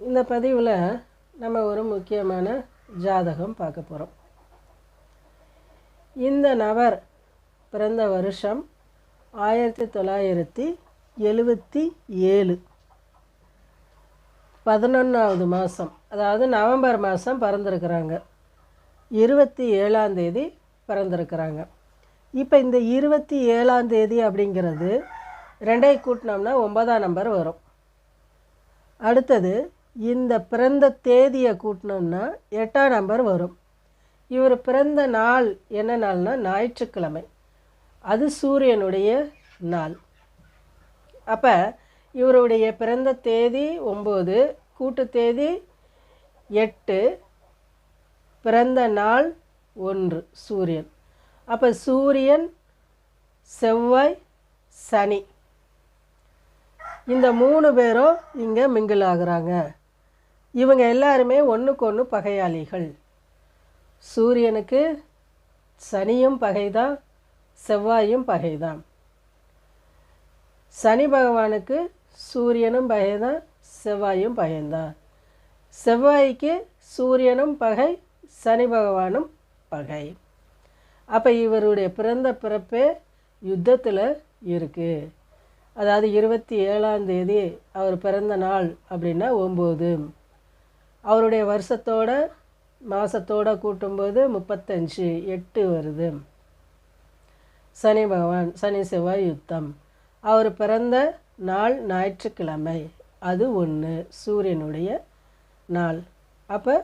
இந்த பதிவில் நம்ம ஒரு முக்கியமான ஜாதகம் பார்க்க போகிறோம் இந்த நபர் பிறந்த வருஷம் ஆயிரத்தி தொள்ளாயிரத்தி எழுபத்தி ஏழு. பதினொன்றாவது மாதம் அதாவது நவம்பர் மாதம் பிறந்திருக்கிறாங்க. இருபத்தி ஏழாந்தேதி பிறந்திருக்கிறாங்க. இப்போ இந்த இருபத்தி ஏழாந்தேதி அப்படிங்கிறது ரெண்டை கூட்டினோம்னா ஒன்பதாம் நம்பர் வரும். அடுத்தது இந்த பிறந்த தேதியை கூட்டினோம்னா எட்டாம் நம்பர் வரும். இவர் பிறந்த நாள் என்ன நாள்னா ஞாயிற்றுக்கிழமை. அது சூரியனுடைய நாள். அப்போ இவருடைய பிறந்த தேதி ஒம்பது கூட்டு தேதி எட்டு பிறந்த நாள் ஒன்று சூரியன். அப்போ சூரியன் செவ்வாய் சனி. இந்த மூணு பேரும் இங்கே மிங்கிள் ஆகுறாங்க. இவங்க எல்லாருமே ஒன்றுக்கு ஒன்று பகையாளிகள். சூரியனுக்கு சனியும் பகைதான் செவ்வாயும் பகைதான். சனி பகவானுக்கு சூரியனும் பகைதான் செவ்வாயும் பகைந்தான். செவ்வாய்க்கு சூரியனும் பகை சனி பகவானும் பகை. அப்போ இவருடைய பிறந்த பிறப்பே யுத்தத்தில் இருக்குது அதாவது இருபத்தி ஏழாம் தேதி அவர் பிறந்த நாள் அப்படின்னா ஒம்பது. அவருடைய வருஷத்தோட மாதத்தோட கூட்டும்போது முப்பத்தஞ்சு எட்டு வருது. சனி பகவான் சனி செவ்வாய் யுத்தம். அவர் பிறந்த நாள் ஞாயிற்றுக்கிழமை. அது ஒன்று சூரியனுடைய நாள். அப்போ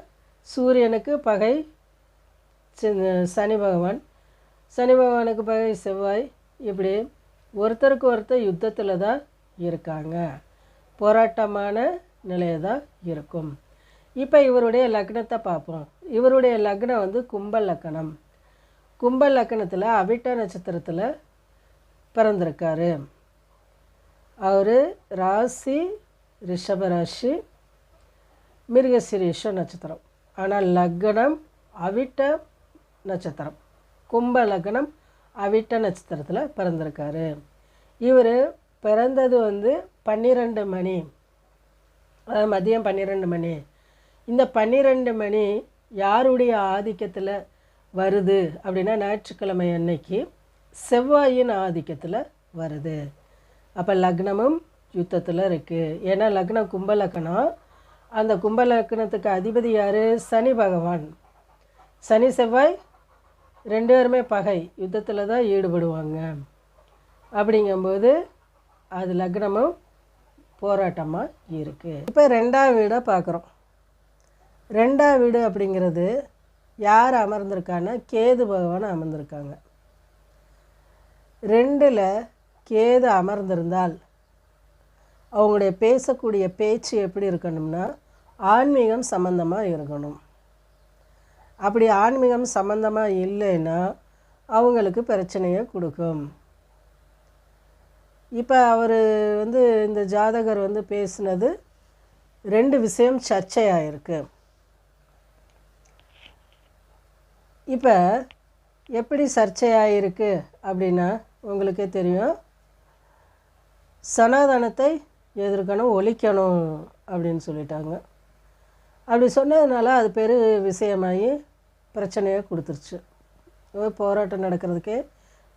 சூரியனுக்கு பகை சனி பகவான். சனி பகவானுக்கு பகை செவ்வாய். இப்படி ஒருத்தருக்கு ஒருத்தர் யுத்தத்தில் தான் இருக்காங்க. போராட்டமான நிலையை தான் இருக்கும். இப்போ இவருடைய லக்னத்தை பார்ப்போம். இவருடைய லக்னம் வந்து கும்ப லக்கணம் கும்ப லக்கணத்தில் அவிட்ட நட்சத்திரத்தில் பிறந்திருக்காரு. அவர் ராசி ரிஷபராசி மிருகசிரீஷ நட்சத்திரம். ஆனால் லக்னம் அவிட்ட நட்சத்திரம். கும்ப லக்னம் அவிட்ட நட்சத்திரத்தில் பிறந்திருக்காரு. இவர் பிறந்தது வந்து பன்னிரெண்டு மணி. அதாவது மதியம் பன்னிரெண்டு மணி. இந்த பன்னிரெண்டு மணி யாருடைய ஆதிக்கத்தில் வருது அப்படின்னா ஞாயிற்றுக்கிழமை அன்னைக்கு செவ்வாயின் ஆதிக்கத்தில் வருது. அப்போ லக்னமும் யுத்தத்தில் இருக்குது ஏன்னா லக்னம் கும்பலக்கணம். அந்த கும்பலக்கணத்துக்கு அதிபதி யார்? சனி பகவான். சனி செவ்வாய் ரெண்டு பேருமே பகை. யுத்தத்தில் தான் ஈடுபடுவாங்க. அப்படிங்கும்போது அது லக்னமும் போராட்டமாக இருக்குது இப்போ ரெண்டாம் வீடாக பார்க்குறோம் ரெண்டாம் வீடு அப்படிங்கிறது யார் அமர்ந்திருக்கான்னா கேது பகவான் அமர்ந்திருக்காங்க. ரெண்டில் கேது அமர்ந்திருந்தால் அவங்களுடைய பேசக்கூடிய பேச்சு எப்படி இருக்கணும்னா ஆன்மீகம் சம்மந்தமாக இருக்கணும். அப்படி ஆன்மீகம் சம்மந்தமாக இல்லைன்னா அவங்களுக்கு பிரச்சனையை கொடுக்கும். இப்போ அவர் வந்து இந்த ஜாதகர் வந்து பேசினது ரெண்டு விஷயம் சர்ச்சையாயிருக்கு இப்போ எப்படி சர்ச்சையாயிருக்கு அப்படின்னா உங்களுக்கே தெரியும். சனாதனத்தை எதிர்க்கணும் ஒழிக்கணும் அப்படின்னு சொல்லிட்டாங்க. அப்படி சொன்னதுனால அது பெரு விஷயமாகி பிரச்சனையை கொடுத்துருச்சு. போராட்டம் நடக்கிறதுக்கே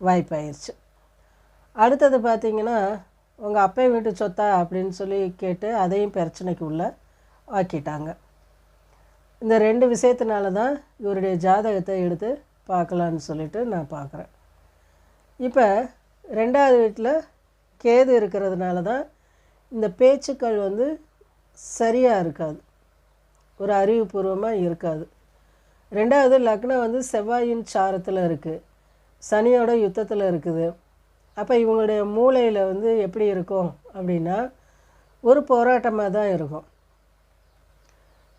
வாய்ப்பாயிருச்சு. அடுத்தது பார்த்தீங்கன்னா உங்கள் அப்பா வீட்டு சொத்தா அப்படின்னு சொல்லி கேட்டு அதையும் பிரச்சனைக்கு உள்ள ஆக்கிட்டாங்க. இந்த ரெண்டு விஷயத்தினால தான் இவருடைய ஜாதகத்தை எடுத்து பார்க்கலான்னு சொல்லிட்டு நான் பார்க்குறேன். இப்போ ரெண்டாவது வீட்டில் கேது இருக்கிறதுனால தான் இந்த பேச்சுக்கள் வந்து சரியாக இருக்காது. ஒரு அறிவுபூர்வமாக இருக்காது. ரெண்டாவது லக்னம் வந்து செவ்வாயின் சாரத்தில் இருக்குது சனியோட யுத்தத்தில் இருக்குது. அப்போ இவங்களுடைய மூளையில் வந்து எப்படி இருக்கும் அப்படின்னா ஒரு போராட்டமாக தான் இருக்கும்.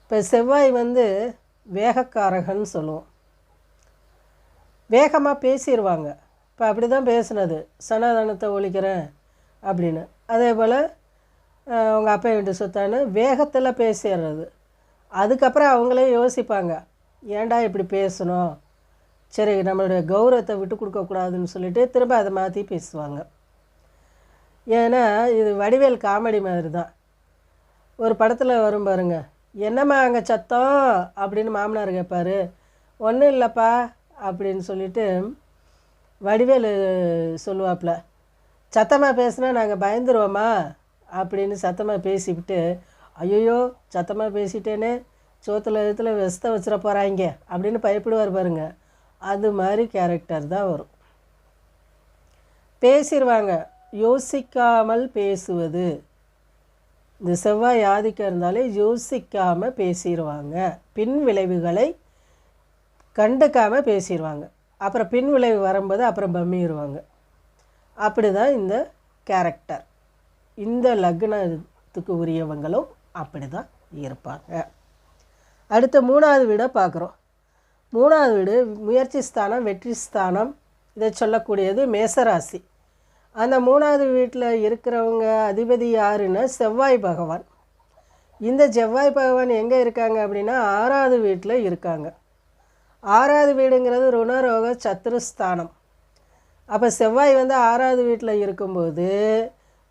இப்போ செவ்வாய் வந்து வேகக்காரகன்னு சொல்லுவோம். வேகமாக பேசிடுவாங்க இப்போ அப்படி தான் பேசுனது. சனாதனத்தை ஒழிக்கிறேன் அப்படின்னு. அதே போல் அவங்க அப்பா வீட்டு சொத்தான்னு வேகத்தில் பேசிடுறது. அதுக்கப்புறம் அவங்களே யோசிப்பாங்க. ஏன்டா இப்படி பேசணும் சரி நம்மளுடைய கௌரவத்தை விட்டு கொடுக்கக்கூடாதுன்னு சொல்லிட்டு திரும்ப அதை மாற்றி பேசுவாங்க. ஏன்னா இது வடிவேல் காமெடி மாதிரி தான். ஒரு படத்தில் வரும் பாருங்கள் என்னம்மா அங்கே சத்தம்? அப்படின்னு மாமனார் கேட்பார் ஒன்றும் இல்லைப்பா அப்படின்னு சொல்லிட்டு வடிவேலு சொல்லுவாப்புல சத்தமாக பேசுனா நாங்கள் பயந்துருவோமா? அப்படின்னு சத்தமாக பேசிவிட்டு ஐயோ சத்தமாக பேசிட்டேனே. சோத்தில் இதில் விஷத்தை வச்சிட போகிறாங்க அப்படின்னு பயப்படுவார் பாருங்க. அது மாதிரி கேரக்டர் தான் வரும். பேசிடுவாங்க யோசிக்காமல் பேசுவது. இந்த செவ்வாய் ஆதிக்கம் இருந்தாலே யோசிக்காமல் பேசிடுவாங்க பின் விளைவுகளை கண்டுக்காமல் பேசிடுவாங்க அப்புறம் பின் விளைவு வரும்போது அப்புறம் பம்மிடுவாங்க அப்படி தான் இந்த கேரக்டர் இந்த லக்னத்துக்கு உரியவங்களும் அப்படி தான் இருப்பாங்க. அடுத்த மூணாவது வீடை பார்க்குறோம். மூணாவது வீடு முயற்சி ஸ்தானம் வெற்றி ஸ்தானம். இதை சொல்லக்கூடியது மேசராசி. அந்த மூணாவது வீட்டில் இருக்கிறவங்க அதிபதி யாருன்னா செவ்வாய் பகவான். இந்த செவ்வாய் பகவான் எங்கே இருக்காங்க அப்படின்னா ஆறாவது வீட்டில் இருக்காங்க. ஆறாவது வீடுங்கிறது ருணரோக சத்துருஸ்தானம் அப்போ செவ்வாய் வந்து ஆறாவது வீட்டில் இருக்கும்போது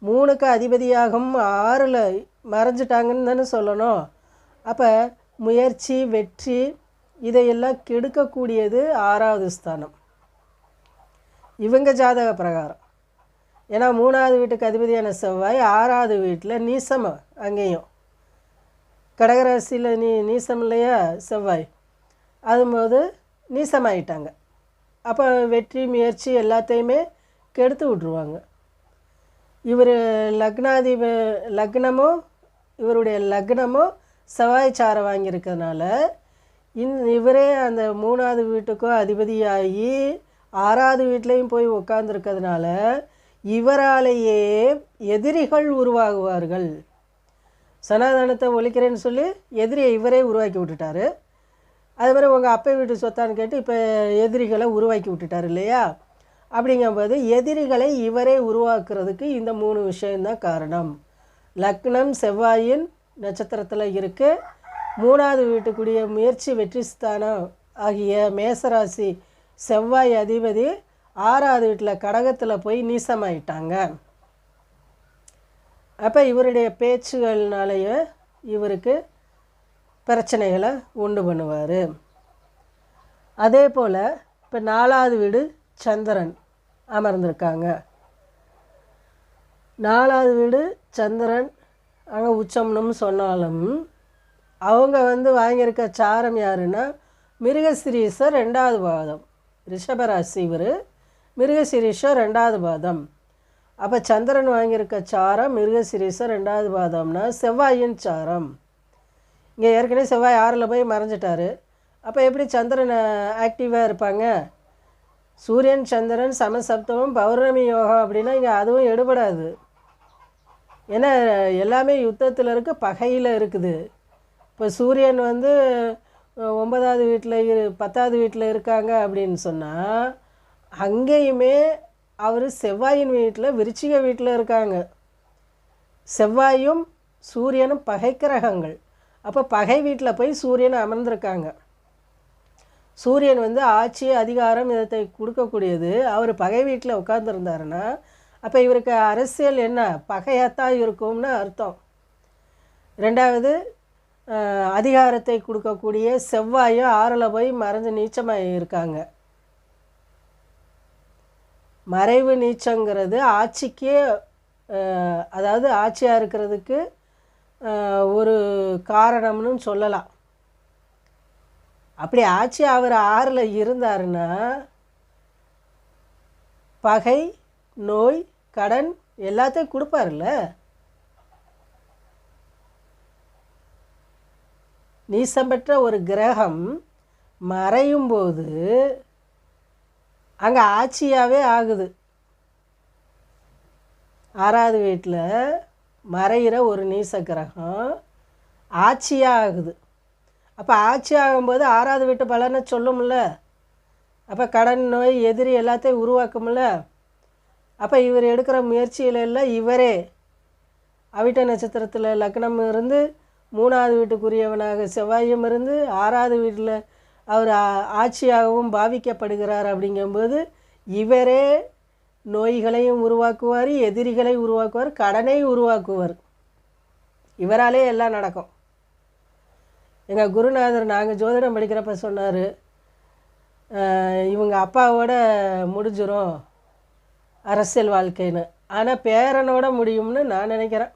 மூணுக்கு அதிபதியாகவும் ஆறில் மறைஞ்சிட்டாங்கன்னு தானே சொல்லணும். அப்போ முயற்சி வெற்றி இதையெல்லாம் கெடுக்கக்கூடியது ஆறாவது ஸ்தானம். இவங்க ஜாதக பிரகாரம். ஏன்னா மூணாவது வீட்டுக்கு அதிபதியான செவ்வாய் ஆறாவது வீட்டில் நீசம் அங்கேயும். கடகராசியில் நீ நீசம் இல்லையா செவ்வாய்? அதுபோது நீசமாயிட்டாங்க. அப்போ வெற்றி முயற்சி எல்லாத்தையுமே கெடுத்து விட்ருவாங்க இவர் லக்னாதிப லக்னமும் இவருடைய லக்னமும் செவ்வாய் சாரம் வாங்கியிருக்கிறதுனால இந் இவரே அந்த மூணாவது வீட்டுக்கும் அதிபதியாகி ஆறாவது வீட்லேயும் போய் உட்காந்துருக்கிறதுனால இவராலேயே எதிரிகள் உருவாகுவார்கள். சனாதனத்தை ஒழிக்கிறேன்னு சொல்லி எதிரியை இவரே உருவாக்கி விட்டுட்டாரு. அது மாதிரி உங்கள் அப்பா வீட்டு சொத்தான்னு கேட்டு இப்போ எதிரிகளை உருவாக்கி விட்டுட்டார் இல்லையா? அப்படிங்கும்போது எதிரிகளை இவரே உருவாக்குறதுக்கு இந்த மூணு விஷயந்தான் காரணம். லக்னம் செவ்வாயின் நட்சத்திரத்தில் இருக்குது மூணாவது வீட்டுக்குரிய முயற்சி வெற்றி ஸ்தானம் ஆகிய மேசராசி செவ்வாய் அதிபதி ஆறாவது வீட்டில் கடகத்தில் போய் நீசமாயிட்டாங்க. அப்போ இவருடைய பேச்சுகள்னாலேயே இவருக்கு பிரச்சனைகளை உண்டு பண்ணுவார். அதே போல் இப்போ நாலாவது வீடு சந்திரன் அமர்ந்திருக்காங்க. நாலாவது வீடு சந்திரன் அங்கே உச்சம்னு சொன்னாலும் அவங்க வந்து வாங்கியிருக்க சாரம் யாருன்னா மிருகசிரீசர் ரெண்டாவது பாதம் ரிஷபராசி இவர். மிருகசிரீஷம் ரெண்டாவது பாதம். அப்போ சந்திரன் வாங்கியிருக்க சாரம் மிருகசிரீஷம் ரெண்டாவது பாதம்னா செவ்வாயின் சாரம். இங்கே ஏற்கனவே செவ்வாய் ஆறில் போய் மறைஞ்சிட்டாரு. அப்போ எப்படி சந்திரன் ஆக்டிவாக இருப்பாங்க? சூரியன் சந்திரன் சமசப்தமும் பௌர்ணமி யோகம் அப்படின்னா இங்கே அதுவும் எடுபடாது. ஏன்னா எல்லாமே யுத்தத்தில் இருக்க பகையில் இருக்குது. இப்போ சூரியன் வந்து ஒன்பதாவது வீட்டில் இரு பத்தாவது வீட்டில் இருக்காங்க அப்படின்னு சொன்னால் அங்கேயுமே அவர் செவ்வாயின் வீட்டில் விருச்சிக வீட்டில் இருக்காங்க. செவ்வாயும் சூரியனும் பகை கிரகங்கள். அப்போ பகை வீட்டில் போய் சூரியன் அமர்ந்திருக்காங்க. சூரியன் வந்து ஆட்சி அதிகாரம் இதை கொடுக்கக்கூடியது. அவர் பகை வீட்டில் உட்காந்துருந்தாருன்னா அப்போ இவருக்கு அரசியல் என்ன? பகையாகத்தான் இருக்கும்னு அர்த்தம். ரெண்டாவது அதிகாரத்தை கொடுக்கக்கூடிய செவ்வாயும் ஆறில் போய் மறைஞ்சு நீச்சமாக இருக்காங்க மறைவு நீச்சங்கிறது ஆட்சிக்கே அதாவது ஆட்சியாக இருக்கிறதுக்கு ஒரு காரணம்னு சொல்லலாம். அப்படி ஆட்சி அவர் ஆறில் இருந்தாருன்னா பகை நோய் கடன் எல்லாத்தையும் கொடுப்பாருல்ல? நீசம் பெற்ற ஒரு கிரகம் மறையும் போது அங்கே ஆட்சியாகவே ஆகுது. ஆறாவது வீட்டில் மறைகிற ஒரு நீச கிரகம் ஆட்சியாக ஆகுது. அப்போ ஆட்சி ஆகும்போது ஆறாவது வீட்டு பலனை சொல்லும்ல. அப்போ கடன் நோய் எதிரி எல்லாத்தையும் உருவாக்கும்ல. அப்போ இவர் எடுக்கிற முயற்சியில எல்லாம் இவரே. அவிட்ட நட்சத்திரத்தில் லக்னம் இருந்து மூணாவது வீட்டுக்குரியவனாக செவ்வாயும் இருந்து ஆறாவது வீட்டில் அவர் ஆட்சியாகவும் பாவிக்கப்படுகிறார் அப்படிங்கும்போது இவரே நோய்களையும் உருவாக்குவார் எதிரிகளை உருவாக்குவார் கடனை உருவாக்குவார். இவராலே எல்லாம் நடக்கும். எங்கள் குருநாதர் நாங்கள் ஜோதிடம் படிக்கிறப்ப சொன்னார் இவங்க அப்பாவோட முடிஞ்சிரும் அரசியல் வாழ்க்கைன்னு. ஆனால் பேரனோட முடியும்னு நான் நினைக்கிறேன்.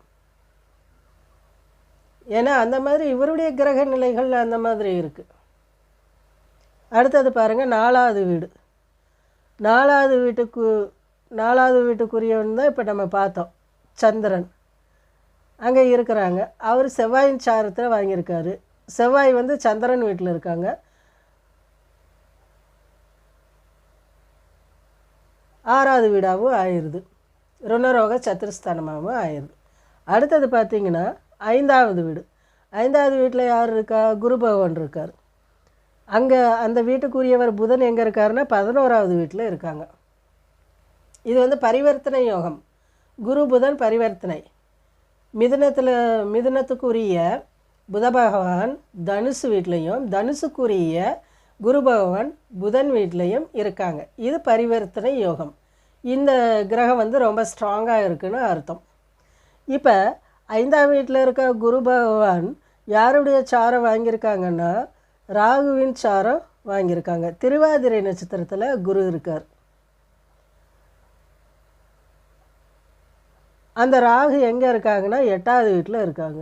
ஏன்னா அந்த மாதிரி இவருடைய கிரக நிலைகள் அந்த மாதிரி இருக்குது அடுத்தது பாருங்கள் நாலாவது வீடு. நாலாவது வீட்டுக்கு நாலாவது வீட்டுக்குரியவன் தான் இப்போ நம்ம பார்த்தோம் சந்திரன். அங்கே இருக்கிறாங்க. அவர் செவ்வாயின் சாரத்தில் வாங்கியிருக்காரு. செவ்வாய் வந்து சந்திரன் வீட்டில் இருக்காங்க. ஆறாவது வீடாகவும் ஆயிடுது. ருணரோக சத்துருஸ்தானமாகவும் ஆயிடுது. அடுத்தது பார்த்தீங்கன்னா ஐந்தாவது வீடு. ஐந்தாவது வீட்டில் யார் இருக்கா? குரு பகவான் இருக்கார். அங்கே அந்த வீட்டுக்குரியவர் புதன் எங்கே இருக்காருன்னா பதினோராவது வீட்டில் இருக்காங்க. இது வந்து பரிவர்த்தனை யோகம். குரு புதன் பரிவர்த்தனை. மிதுனத்தில் மிதுனத்துக்குரிய புத பகவான் தனுசு வீட்லேயும் தனுசுக்குரிய குரு பகவான் புதன் வீட்லேயும் இருக்காங்க. இது பரிவர்த்தனை யோகம். இந்த கிரகம் வந்து ரொம்ப ஸ்ட்ராங்காக இருக்குன்னு அர்த்தம். இப்போ ஐந்தாம் வீட்டில் இருக்க குரு பகவான் யாருடைய சாரம் வாங்கியிருக்காங்கன்னா ராகுவின் சாரம் வாங்கியிருக்காங்க. திருவாதிரை நட்சத்திரத்தில் குரு இருக்கார். அந்த ராகு எங்கே இருக்காங்கன்னா எட்டாவது வீட்டில் இருக்காங்க.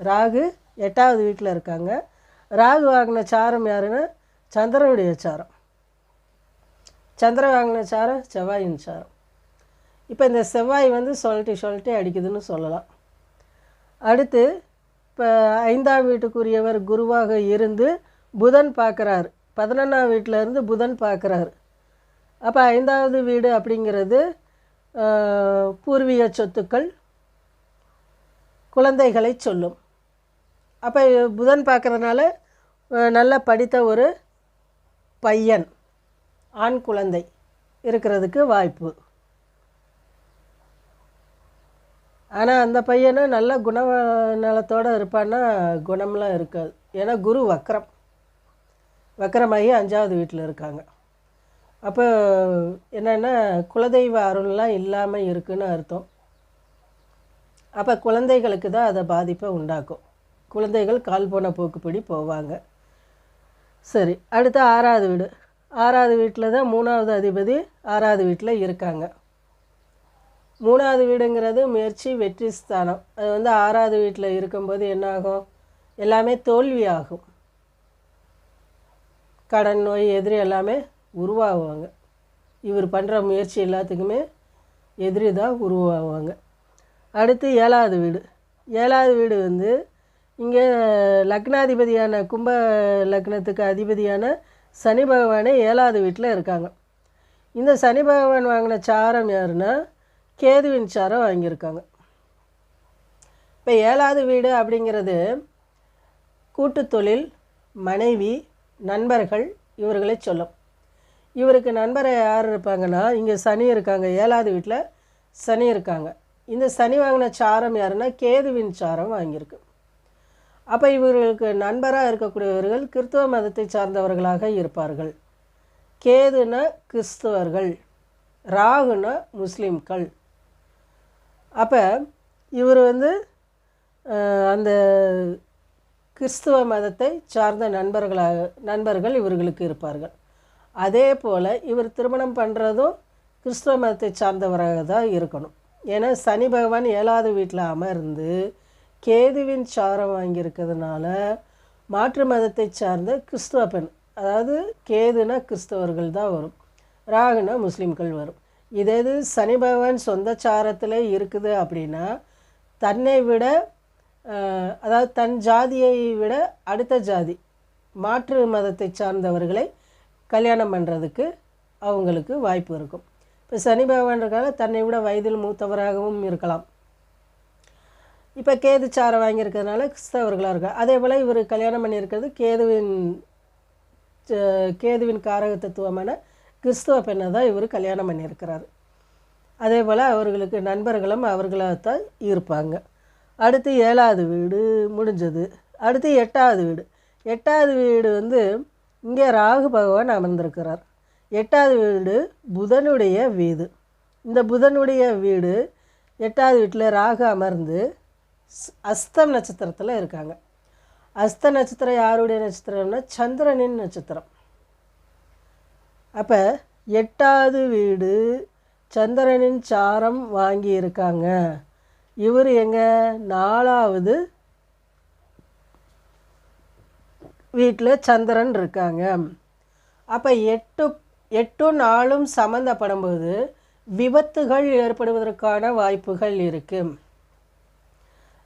ராகு எட்டாவது வீட்டில் இருக்காங்க. ராகு வாங்கின சாரம் யாருன்னா சந்திரனுடைய சாரம். சந்திரன் வாங்கின சாரம் செவ்வாயின் சாரம். இப்போ இந்த செவ்வாய் வந்து சொல்லிட்டு சொல்லிட்டு அடிக்குதுன்னு சொல்லலாம். அடுத்து இப்போ ஐந்தாம் வீட்டுக்குரியவர் குருவாக இருந்து புதன் பார்க்குறார். பதினொன்றாம் வீட்டில் இருந்து புதன் பார்க்குறாரு. அப்போ ஐந்தாவது வீடு அப்படிங்கிறது பூர்வீக சொத்துக்கள் குழந்தைகளை சொல்லும். அப்போ புதன் பார்க்கறதுனால நல்லா படித்த ஒரு பையன் ஆண் குழந்தை இருக்கிறதுக்கு வாய்ப்பு. ஆனால் அந்த பையனும் நல்ல குண நலத்தோடு இருப்பான்னா குணம்லாம் இருக்காது. ஏன்னா குரு வக்கரம் வக்கரமாகி அஞ்சாவது வீட்டில் இருக்காங்க. அப்போ என்னென்னா குலதெய்வ அருள்லாம் இல்லாமல் இருக்குன்னு அர்த்தம். அப்போ குழந்தைகளுக்கு தான் அதை பாதிப்பை உண்டாக்கும். குழந்தைகள் கால் போன போக்குப்படி போவாங்க. சரி அடுத்து ஆறாவது வீடு. ஆறாவது வீட்டில் தான் மூணாவது அதிபதி ஆறாவது வீட்டில் இருக்காங்க. மூணாவது வீடுங்கிறது முயற்சி வெற்றி ஸ்தானம். அது வந்து ஆறாவது வீட்டில் இருக்கும்போது என்னாகும்? எல்லாமே தோல்வி ஆகும் கடன் நோய் எதிரி எல்லாமே உருவாகுவாங்க. இவர் பண்ணுற முயற்சி எல்லாத்துக்குமே எதிரி தான் உருவாகுவாங்க. அடுத்து ஏழாவது வீடு. ஏழாவது வீடு வந்து இங்கே லக்னாதிபதியான கும்ப லக்னத்துக்கு அதிபதியான சனி பகவானே ஏழாவது வீட்டில் இருக்காங்க. இந்த சனி பகவான் வாங்கின சாரம் யாருன்னா கேதுவின் சாரம் வாங்கியிருக்காங்க. இப்போ ஏழாவது வீடு அப்படிங்கிறது கூட்டு தொழில் மனைவி நண்பர்கள் இவர்களை சொல்லும். இவருக்கு நண்பரை யார் இருப்பாங்கன்னா இங்கே சனி இருக்காங்க ஏழாவது வீட்டில் சனி இருக்காங்க. இந்த சனி வாங்கின சாரம் யாருன்னா கேதுவின் சாரம் வாங்கியிருக்கு. அப்போ இவர்களுக்கு நண்பராக இருக்கக்கூடியவர்கள் கிறிஸ்துவ மதத்தை சார்ந்தவர்களாக இருப்பார்கள். கேதுனா கிறிஸ்துவர்கள் ராகுனா முஸ்லீம்கள். அப்போ இவர் வந்து அந்த கிறிஸ்துவ மதத்தை சார்ந்த நண்பர்களாக நண்பர்கள் இவர்களுக்கு இருப்பார்கள். அதே போல் இவர் திருமணம் பண்ணுறதும் கிறிஸ்துவ மதத்தை சார்ந்தவராக தான் இருக்கணும். ஏன்னா சனி பகவான் ஏழாவது வீட்டில் அமர்ந்து கேதுவின் சாரம் வாங்கியிருக்கிறதுனால மாற்று மதத்தை சார்ந்த கிறிஸ்துவ பெண் அதாவது கேதுனா கிறிஸ்தவர்கள் தான் வரும். ராகுனா முஸ்லீம்கள் வரும். இதே இது சனி பகவான் சொந்த சாரத்தில் இருக்குது அப்படின்னா தன்னை விட அதாவது தன் ஜாதியை விட அடுத்த ஜாதி மாற்று மதத்தை சார்ந்தவர்களை கல்யாணம் பண்ணுறதுக்கு அவங்களுக்கு வாய்ப்பு இருக்கும். இப்போ சனி பகவான் தன்னை விட வயதில் மூத்தவராகவும் இருக்கலாம். இப்போ கேது சாரம் வாங்கியிருக்கிறதுனால கிறிஸ்தவர்களாக இருக்கா அதே போல் இவர் கல்யாணம் பண்ணியிருக்கிறது கேதுவின் கேதுவின் காரக தத்துவமான கிறிஸ்துவ பெண்ணை தான் இவர் கல்யாணம் பண்ணியிருக்கிறார். அதே போல் அவர்களுக்கு நண்பர்களும் அவர்களாகத்தான் இருப்பாங்க. அடுத்து ஏழாவது வீடு முடிஞ்சது. அடுத்து எட்டாவது வீடு. எட்டாவது வீடு வந்து இங்கே ராகு பகவான் அமர்ந்திருக்கிறார். எட்டாவது வீடு புதனுடைய வீடு. இந்த புதனுடைய வீடு எட்டாவது வீட்டில் ராகு அமர்ந்து அஸ்தம் நட்சத்திரத்தில் இருக்காங்க. அஸ்த நட்சத்திரம் யாருடைய நட்சத்திரம்னா சந்திரனின் நட்சத்திரம். அப்போ எட்டாவது வீடு சந்திரனின் சாரம் வாங்கி இருக்காங்க இவர் எங்க? நாலாவது வீட்டில் சந்திரன் இருக்காங்க. அப்போ எட்டு எட்டும் நாளும் சம்மந்தப்படும்போது விபத்துகள் ஏற்படுவதற்கான வாய்ப்புகள் இருக்குது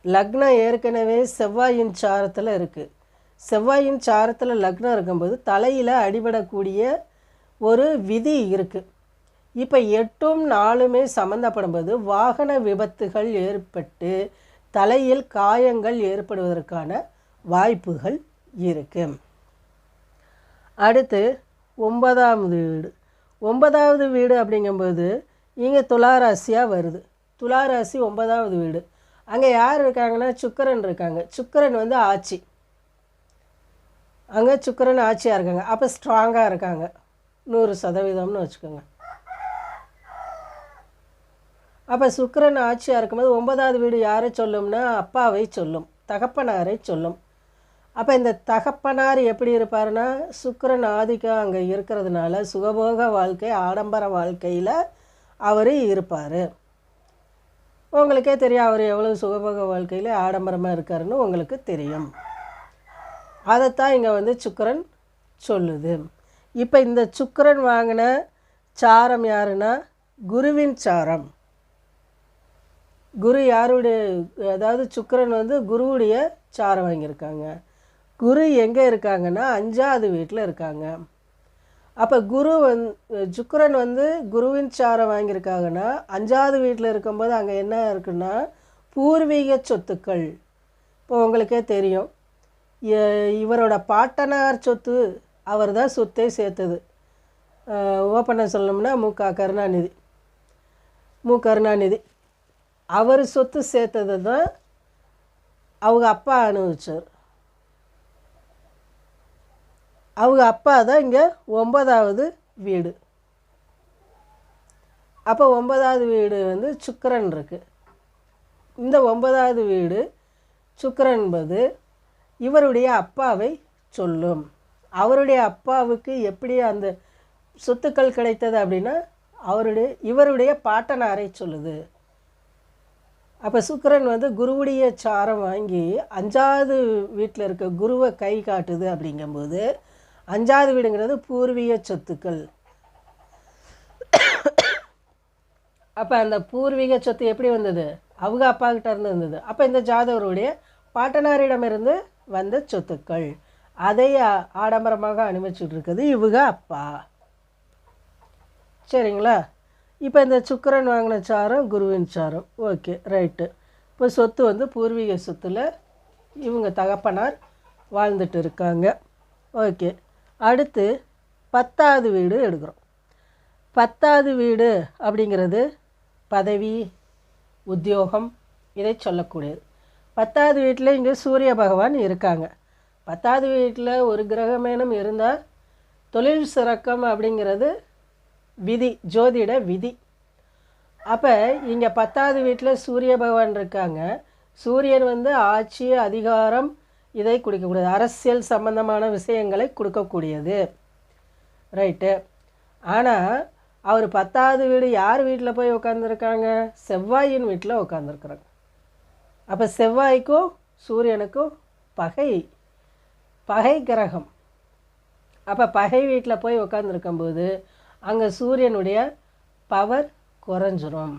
லக்னம் ஏற்கனவே செவ்வாயின் சாரத்தில் இருக்குது செவ்வாயின் சாரத்தில் லக்னம் இருக்கும்போது தலையில் அடிபடக்கூடிய ஒரு விதி இருக்குது இப்போ எட்டும் நாளுமே சம்மந்தப்படும்போது வாகன விபத்துகள் ஏற்பட்டு தலையில் காயங்கள் ஏற்படுவதற்கான வாய்ப்புகள் இருக்கு. அடுத்து ஒன்பதாவது வீடு. ஒன்பதாவது வீடு அப்படிங்கும்போது இங்கே துளாராசியாக வருது. துளாராசி ஒன்பதாவது வீடு. அங்கே யார் இருக்காங்கன்னா சுக்கிரன் இருக்காங்க. சுக்கிரன் வந்து ஆட்சி. அங்கே சுக்கிரன் ஆட்சியாக இருக்காங்க. அப்போ ஸ்ட்ராங்காக இருக்காங்க. நூறு சதவீதம்னு வச்சுக்கோங்க. அப்போ சுக்கரன் ஆட்சியாக இருக்கும்போது ஒன்பதாவது வீடு யாரை சொல்லும்னா அப்பாவை சொல்லும் தகப்பனாரை சொல்லும். அப்போ இந்த தகப்பனார் எப்படி இருப்பார்னா சுக்கரன் ஆதிக்கம் அங்கே இருக்கிறதுனால சுகபோக வாழ்க்கை ஆடம்பர வாழ்க்கையில் அவர் இருப்பார். உங்களுக்கே தெரியும் அவர் எவ்வளோ சுகபோக வாழ்க்கையில் ஆடம்பரமாக இருக்காருன்னு உங்களுக்கு தெரியும். அதைத்தான் இங்கே வந்து சுக்கரன் சொல்லுது. இப்போ இந்த சுக்கரன் வாங்கின சாரம் யாருன்னா குருவின் சாரம். குரு யாருடைய அதாவது சுக்கரன் வந்து குருவுடைய சாரம் வாங்கியிருக்காங்க. குரு எங்கே இருக்காங்கன்னா அஞ்சாவது வீட்டில் இருக்காங்க. அப்போ குரு வந் சுக்கரன் வந்து குருவின் சாரம் வாங்கியிருக்காங்கன்னா அஞ்சாவது வீட்டில் இருக்கும்போது அங்கே என்ன இருக்குன்னா பூர்வீக சொத்துக்கள். இப்போ உங்களுக்கே தெரியும். இவரோட பாட்டனார் சொத்து அவர் தான் சொத்தே சேர்த்தது. ஓப்பனாக சொல்லணும்னா மு. க. கருணாநிதி. மு. கருணாநிதி. அவர் சொத்து சேர்த்தது தான் அவங்க அப்பா அனுபவிச்சார். அவங்க அப்பா தான் இங்கே ஒன்பதாவது வீடு. அப்போ ஒன்பதாவது வீடு வந்து சுக்கரன் இருக்குது இந்த ஒன்பதாவது வீடு சுக்கரன் என்பது இவருடைய அப்பாவை சொல்லும். அவருடைய அப்பாவுக்கு எப்படி அந்த சொத்துக்கள் கிடைத்தது அப்படின்னா அவருடைய இவருடைய பாட்டனாரை சொல்லுது. அப்போ சுக்கரன் வந்து குருவுடைய சாரம் வாங்கி அஞ்சாவது வீட்டில் இருக்க குருவை கை காட்டுது அப்படிங்கும்போது அஞ்சாவது வீடுங்கிறது பூர்வீக சொத்துக்கள். அப்போ அந்த பூர்வீக சொத்து எப்படி வந்தது? அவங்க அப்பாக்கிட்ட இருந்து இருந்தது அப்போ இந்த ஜாதகருடைய பாட்டனாரிடமிருந்து வந்த சொத்துக்கள். அதை ஆடம்பரமாக அனுபவிச்சுட்டு இருக்குது இவங்க அப்பா. சரிங்களா? இப்போ இந்த சுக்கரன் வாங்கின சாரம் குருவின் சாரம். Okay right. இப்போ சொத்து வந்து பூர்வீக சொத்துல இவங்க தகப்பனார் வாழ்ந்துட்டு இருக்காங்க ஓகே அடுத்து பத்தாவது வீடு எடுக்கிறோம். பத்தாவது வீடு அப்படிங்கிறது பதவி உத்தியோகம் இதை சொல்லக்கூடியது. பத்தாவது வீட்டில் இங்கே சூரிய பகவான் இருக்காங்க. பத்தாவது வீட்டில் ஒரு கிரகமேனும் இருந்தால் தொழில் சிறக்கம் அப்படிங்கிறது விதி ஜோதிட விதி. அப்போ இங்கே பத்தாவது வீட்டில் சூரிய பகவான் இருக்காங்க. சூரியன் வந்து ஆட்சி அதிகாரம் இதை கொடுக்கக்கூடியது அரசியல் சம்பந்தமான விஷயங்களை கொடுக்கக்கூடியது. ரைட்டு. ஆனால் அவர் பத்தாவது வீடு யார் வீட்டில் போய் உட்காந்துருக்காங்க செவ்வாயின் வீட்டில் உட்காந்துருக்குறாங்க அப்போ செவ்வாய்க்கும் சூரியனுக்கும் பகை. பகை கிரகம். அப்போ பகை வீட்டில் போய் உட்காந்துருக்கும்போது அங்கே சூரியனுடைய பவர் குறைஞ்சிரும்.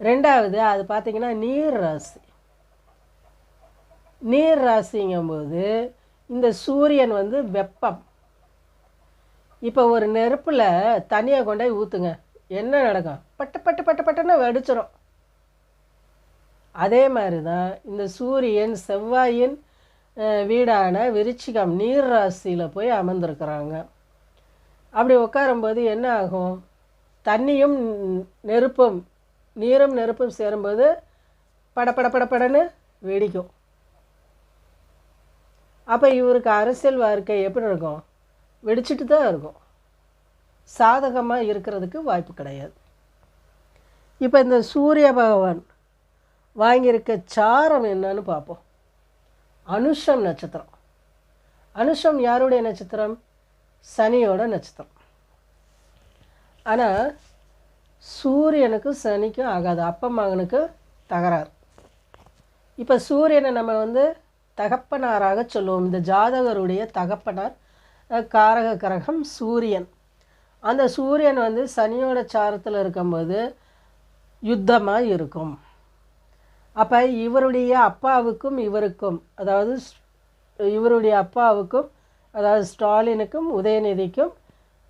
ரெண்டாவது அது பார்த்திங்கன்னா நீர் ராசி. நீர் ராசிங்கும்போது இந்த சூரியன் வந்து வெப்பம். இப்போ ஒரு நெருப்பில் தண்ணியை கொண்டாய் ஊற்றுங்க என்ன நடக்கும்? பட்டு பட்டு பட்டு பட்டுன்னு வெடிச்சிடும் அதே மாதிரி தான் இந்த சூரியன் செவ்வாயின் வீடான விருச்சிகம் நீர் ராசியில் போய் அமர்ந்திருக்கிறாங்க. அப்படி உட்காரும்போது என்ன ஆகும்? தண்ணியும் நெருப்பும் நீரும் நெருப்பும் சேரும்போது படப்பட பட வெடிக்கும். அப்போ இவருக்கு அரசியல் வாழ்க்கை எப்படி இருக்கும்? வெடிச்சிட்டு தான் இருக்கும். சாதகமாக இருக்கிறதுக்கு வாய்ப்பு கிடையாது. இப்போ இந்த சூரிய பகவான் வாங்கியிருக்க சாரம் என்னன்னு பார்ப்போம். அனுஷம் நட்சத்திரம். அனுஷம் யாருடைய நட்சத்திரம்? சனியோட நட்சத்திரம். ஆனால் சூரியனுக்கும் சனிக்கும் ஆகாது. அப்பா மகனுக்கு தகராறு. இப்போ சூரியனை நம்ம வந்து தகப்பனாராக சொல்லுவோம். இந்த ஜாதகருடைய தகப்பனார் காரக கிரகம் சூரியன். அந்த சூரியன் வந்து சனியோட சாரத்தில் இருக்கும்போது யுத்தமாக இருக்கும். அப்போ இவருடைய அப்பாவுக்கும் இவருக்கும் அதாவது இவருடைய அப்பாவுக்கும் அதாவது ஸ்டாலினுக்கும் உதயநிதிக்கும்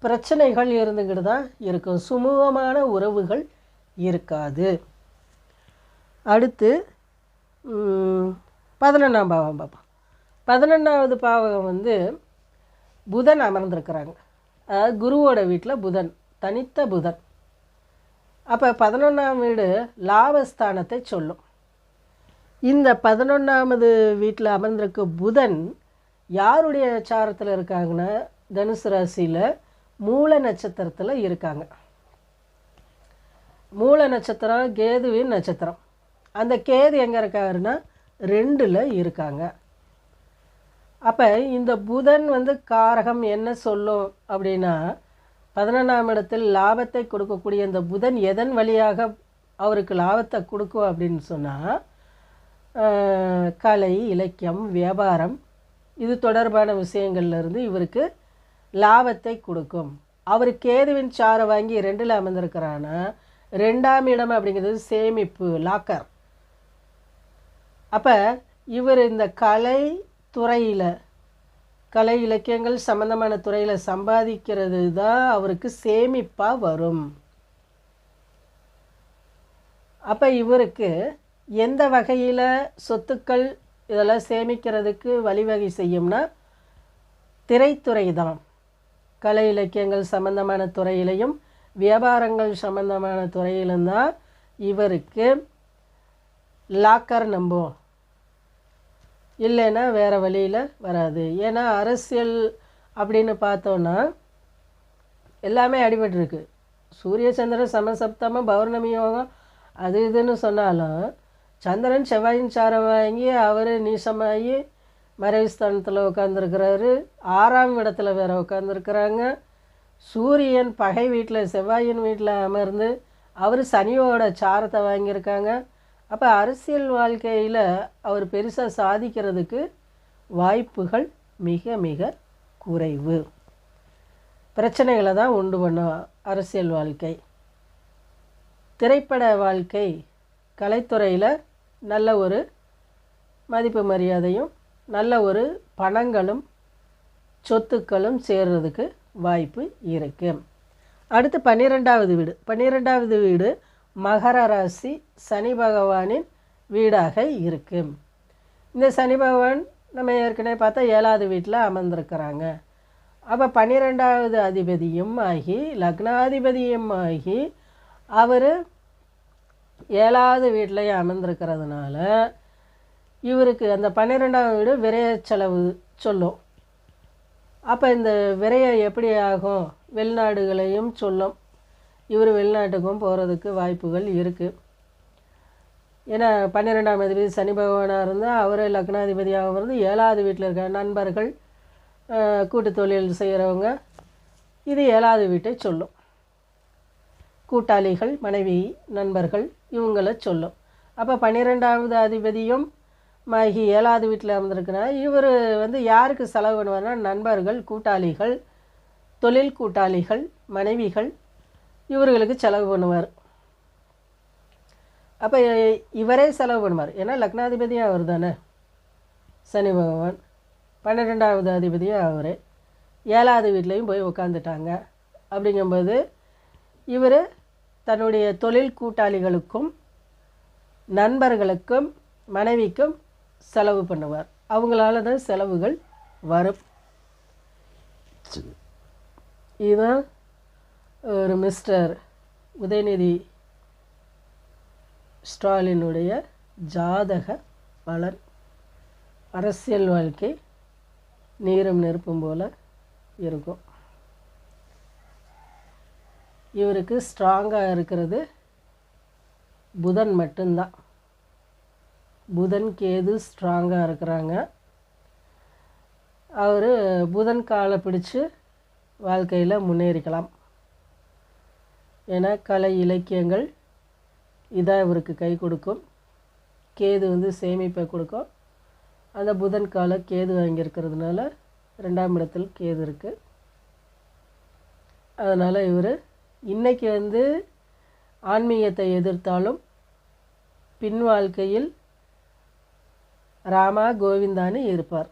பிரச்சனைகள் இருந்துக்கிட்டு தான் இருக்கும். சுமூகமான உறவுகள் இருக்காது. அடுத்து பதினொன்றாம் பாவம் பார்ப்போம் பதினொன்றாவது பாவகம் வந்து புதன் அமர்ந்திருக்கிறாங்க. அதாவது குருவோட வீட்டில் புதன் தனித்த புதன். அப்போ பதினொன்றாம் வீடு லாபஸ்தானத்தை சொல்லும். இந்த பதினொன்றாவது வீட்டில் அமர்ந்திருக்க புதன் யாருடைய சாரத்தில் இருக்காங்கன்னா தனுசு ராசியில் மூல நட்சத்திரத்தில் இருக்காங்க. மூல நட்சத்திரம் கேதுவின் நட்சத்திரம். அந்த கேது எங்கே இருக்காருன்னா ரெண்டில் இருக்காங்க. அப்போ இந்த புதன் வந்து காரகம் என்ன சொல்லும் அப்படின்னா பதினொன்றாம் இடத்தில் லாபத்தை கொடுக்கக்கூடிய இந்த புதன் எதன் வழியாக அவருக்கு லாபத்தை கொடுக்கும் அப்படின்னு சொன்னால் கலை இலக்கியம் வியாபாரம் இது தொடர்பான விஷயங்கள்லேருந்து இவருக்கு லாபத்தை கொடுக்கும். அவர் கேதுவின் சாரை வாங்கி ரெண்டில் அமர்ந்திருக்கிறான்னா ரெண்டாம் இடம் அப்படிங்கிறது சேமிப்பு லாக்கர் அப்போ இவர் இந்த கலை துறையில் கலை இலக்கியங்கள் சம்பந்தமான துறையில் சம்பாதிக்கிறது தான் அவருக்கு சேமிப்பாக வரும். அப்போ இவருக்கு எந்த வகையில் சொத்துக்கள் இதெல்லாம் சேமிக்கிறதுக்கு வழிவகை செய்யும்னா திரைத்துறை தான் கலை இலக்கியங்கள் சம்பந்தமான துறையிலையும் வியாபாரங்கள் சம்பந்தமான துறையிலும் தான் இவருக்கு லாக்கர் நம்பும் இல்லைன்னா வேறு வழியில் வராது. ஏன்னா அரசியல் அப்படின்னு பார்த்தோன்னா எல்லாமே அடிபட்டுருக்கு. சூரிய சந்திர சமசப்தமம் பௌர்ணமி யோகம் அது இதுன்னு சொன்னாலும் சந்திரன் செவ்வாயின் சாரம் வாங்கி அவர் நீசமாகி மறைவு ஸ்தானத்தில் உட்காந்துருக்கிறாரு ஆறாம் இடத்துல வேற உட்காந்துருக்குறாங்க சூரியன் பகை வீட்டில் செவ்வாயின் வீட்டில் அமர்ந்து அவர் சனியோட சாரத்தை வாங்கியிருக்காங்க. அப்போ அரசியல் வாழ்க்கையில் அவர் பெருசாக சாதிக்கிறதுக்கு வாய்ப்புகள் மிக மிக குறைவு. பிரச்சனைகளை தான் உண்டு பண்ணும் அரசியல் வாழ்க்கை. திரைப்பட வாழ்க்கை கலைத்துறையில் நல்ல ஒரு மதிப்பு மரியாதையும் நல்ல ஒரு பணங்களும் சொத்துக்களும் சேர்றதுக்கு வாய்ப்பு இருக்கு. அடுத்து பன்னிரெண்டாவது வீடு. பன்னிரெண்டாவது வீடு மகர ராசி சனி பகவானின் வீடாக இருக்கு. இந்த சனி பகவான் நம்ம ஏற்கனவே பார்த்தா ஏழாவது வீட்டில் அமர்ந்திருக்கிறாங்க. அப்போ பன்னிரெண்டாவது அதிபதியும் ஆகி லக்னாதிபதியும் ஆகி அவர் ஏழாவது வீட்டிலையும் அமர்ந்திருக்கிறதுனால இவருக்கு அந்த பன்னிரெண்டாம் வீடு விரைய செலவு சொல்லும். அப்போ இந்த விரயம் எப்படி ஆகும்? வெளிநாடுகளையும் சொல்லும். இவர் வெளிநாட்டுக்கும் போகிறதுக்கு வாய்ப்புகள் இருக்குது ஏன்னா பன்னிரெண்டாம் அதிபதி சனி பகவானாக இருந்தால் அவர் லக்னாதிபதியாகவும் இருந்து ஏழாவது வீட்டில் இருக்க நண்பர்கள் கூட்டு தொழில் செய்கிறவங்க இது ஏழாவது வீட்டை சொல்லும். கூட்டாளிகள் மனைவி நண்பர்கள் இவங்கள சொல்லும். அப்போ பன்னிரெண்டாவது அதிபதியும் மாகி ஏழாவது வீட்டில் அமர்ந்திருக்கிறார். இவர் வந்து யாருக்கு செலவு பண்ணுவார்னா நண்பர்கள் கூட்டாளிகள் தொழில் கூட்டாளிகள் மனைவிகள் இவர்களுக்கு செலவு பண்ணுவார். அப்போ இவரே செலவு பண்ணுவார். ஏன்னா லக்னாதிபதியும் அவர் தானே. சனி பகவான். பன்னிரெண்டாவது அதிபதியும் அவரே. ஏழாவது வீட்லேயும் போய் உட்காந்துட்டாங்க அப்படிங்கும்போது இவர் தன்னுடைய தொழில் கூட்டாளிகளுக்கும் நண்பர்களுக்கும் மனைவிக்கும் செலவு பண்ணுவார். அவங்களால தான் செலவுகள் வரும். இதுதான் ஒரு மிஸ்டர் உதயநிதி ஸ்டாலினுடைய ஜாதக பலன் அரசியல் வாழ்க்கை நீரும் நெருப்பும் போல இருக்கும். இவருக்கு ஸ்ட்ராங்காக இருக்கிறது புதன் மட்டும்தான். புதன் கேது ஸ்ட்ராங்காக இருக்கிறாங்க. அவர் புதன் காலை பிடிச்சு வாழ்க்கையில் முன்னேறிக்கலாம். ஏன்னா கலை இலக்கியங்கள் இதாக இவருக்கு கை கொடுக்கும். கேது வந்து சேமிப்பை கொடுக்கும். அந்த புதன் காலை கேது வாங்கியிருக்கிறதுனால ரெண்டாம் இடத்தில் கேது இருக்குது அதனால் இவர் இன்றைக்கி வந்து ஆன்மீகத்தை எதிர்த்தாலும் பின் வாழ்க்கையில் ராமா கோவிந்தான்னு இருப்பார்.